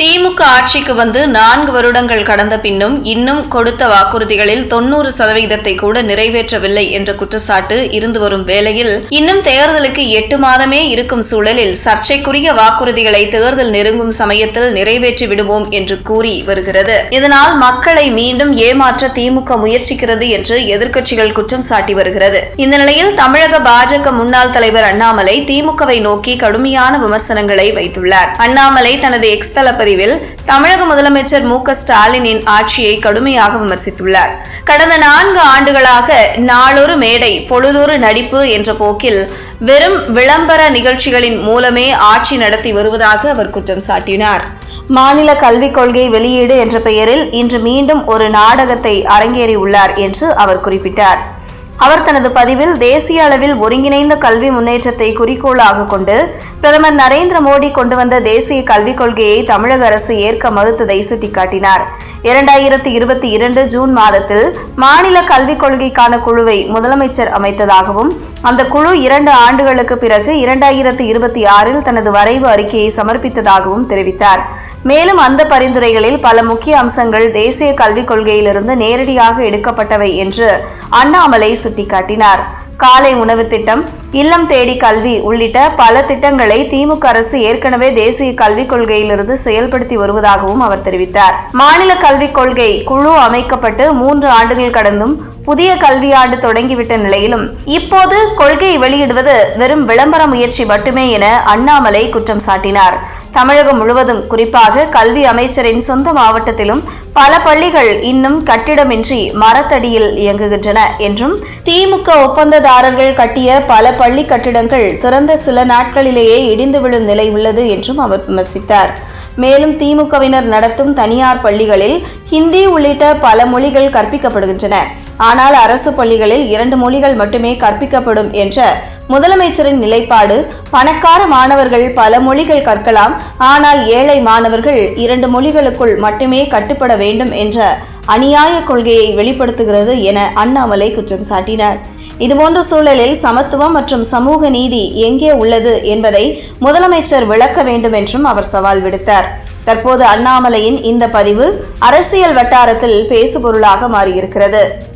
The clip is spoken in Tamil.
திமுக ஆட்சிக்கு வந்து நான்கு வருடங்கள் கடந்த பின்னும் இன்னும் கொடுத்த வாக்குறுதிகளில் தொன்னூறு சதவீதத்தை கூட நிறைவேற்றவில்லை என்ற குற்றச்சாட்டு இருந்து வரும் வேளையில் இன்னும் தேர்தலுக்கு எட்டு மாதமே இருக்கும் சூழலில் சர்ச்சைக்குரிய வாக்குறுதிகளை தேர்தல் நெருங்கும் சமயத்தில் நிறைவேற்றி விடுவோம் என்று கூறி வருகிறது. இதனால் மக்களை மீண்டும் ஏமாற்ற திமுக முயற்சிக்கிறது என்று எதிர்க்கட்சிகள் குற்றம் சாட்டி வருகிறது. இந்த நிலையில் தமிழக பாஜக முன்னாள் தலைவர் அண்ணாமலை திமுகவை நோக்கி கடுமையான விமர்சனங்களை வைத்துள்ளார். அண்ணாமலை தனது எக்ஸ் தள பதிவில் தமிழக முதலமைச்சர் மு க ஸ்டாலினின் ஆட்சியை கடுமையாக விமர்சித்துள்ளார். கடந்த நான்கு ஆண்டுகளாக நாளொரு மேடை பொழுதொரு நடிப்பு என்ற போக்கில் வெறும் விளம்பர நிகழ்ச்சிகளின் மூலமே ஆட்சி நடத்தி வருவதாக அவர் குற்றம் சாட்டினார். மாநில கல்விக் கொள்கை வெளியீடு என்ற பெயரில் இன்று மீண்டும் ஒரு நாடகத்தை அரங்கேறியுள்ளார் என்று அவர் குறிப்பிட்டார். அவர் தனது பதிவில் தேசிய அளவில் ஒருங்கிணைந்த கல்வி முன்னேற்றத்தை குறிக்கோளாக கொண்டு பிரதமர் நரேந்திர மோடி கொண்டு வந்த தேசிய கல்விக் கொள்கையை தமிழக அரசு ஏற்க மறுத்ததை சுட்டிக்காட்டினார். இரண்டாயிரத்தி இருபத்தி இரண்டு ஜூன் மாதத்தில் மாநில கல்விக் கொள்கைக்கான குழுவை முதலமைச்சர் அமைத்ததாகவும் அந்த குழு இரண்டு ஆண்டுகளுக்கு பிறகு இரண்டாயிரத்தி இருபத்தி ஆறில் தனது வரைவு அறிக்கையை சமர்ப்பித்ததாகவும் தெரிவித்தார். மேலும் அந்த பரிந்துரைகளில் பல முக்கிய அம்சங்கள் தேசிய கல்விக் கொள்கையிலிருந்து நேரடியாக எடுக்கப்பட்டவை என்று அண்ணாமலை சுட்டிக்காட்டினார். காலை உணவு திட்டம் இல்லம் தேடி கல்வி உள்ளிட்ட பல திட்டங்களை திமுக அரசு ஏற்கனவே தேசிய கல்விக் கொள்கையிலிருந்து செயல்படுத்தி வருவதாகவும் அவர் தெரிவித்தார். மாநில கல்விக் கொள்கை குழு அமைக்கப்பட்டு மூன்று ஆண்டுகள் கடந்தும் புதிய கல்வியாண்டு தொடங்கிவிட்ட நிலையிலும் இப்போது கொள்கை வெளியிடுவது வெறும் விளம்பர முயற்சி மட்டுமே என அண்ணாமலை குற்றம் சாட்டினார். தமிழகம் முழுவதும். குறிப்பாக கல்வி அமைச்சரின் சொந்த மாவட்டத்திலும் பல பள்ளிகள் இன்னும் கட்டிடமின்றி மரத்தடியில் இயங்குகின்றன என்றும் திமுக ஒப்பந்ததாரர்கள் கட்டிய பல பள்ளி கட்டிடங்கள் திறந்த சில நாட்களிலேயே இடிந்து விழும் நிலை உள்ளது என்றும் அவர் விமர்சித்தார். மேலும் திமுகவினர் நடத்தும் தனியார் பள்ளிகளில் ஹிந்தி உள்ளிட்ட பல மொழிகள் கற்பிக்கப்படுகின்றன. ஆனால் அரசு பள்ளிகளில் இரண்டு மொழிகள் மட்டுமே கற்பிக்கப்படும் என்ற முதலமைச்சரின் நிலைப்பாடு பணக்கார மாணவர்கள் பல மொழிகள் கற்கலாம் ஆனால் ஏழை மாணவர்கள் இரண்டு மொழிகளுக்குள் மட்டுமே கட்டுப்பட வேண்டும் என்ற அநியாய கொள்கையை வெளிப்படுத்துகிறது என அண்ணாமலை குற்றம் சாட்டினார். இதுபோன்ற சூழலில் சமத்துவம் மற்றும் சமூக நீதி எங்கே உள்ளது என்பதை முதலமைச்சர் விளக்க வேண்டும் என்றும் அவர் சவால் விடுத்தார். தற்போது அண்ணாமலையின் இந்த பதிவு அரசியல் வட்டாரத்தில் பேசுபொருளாக மாறியிருக்கிறது.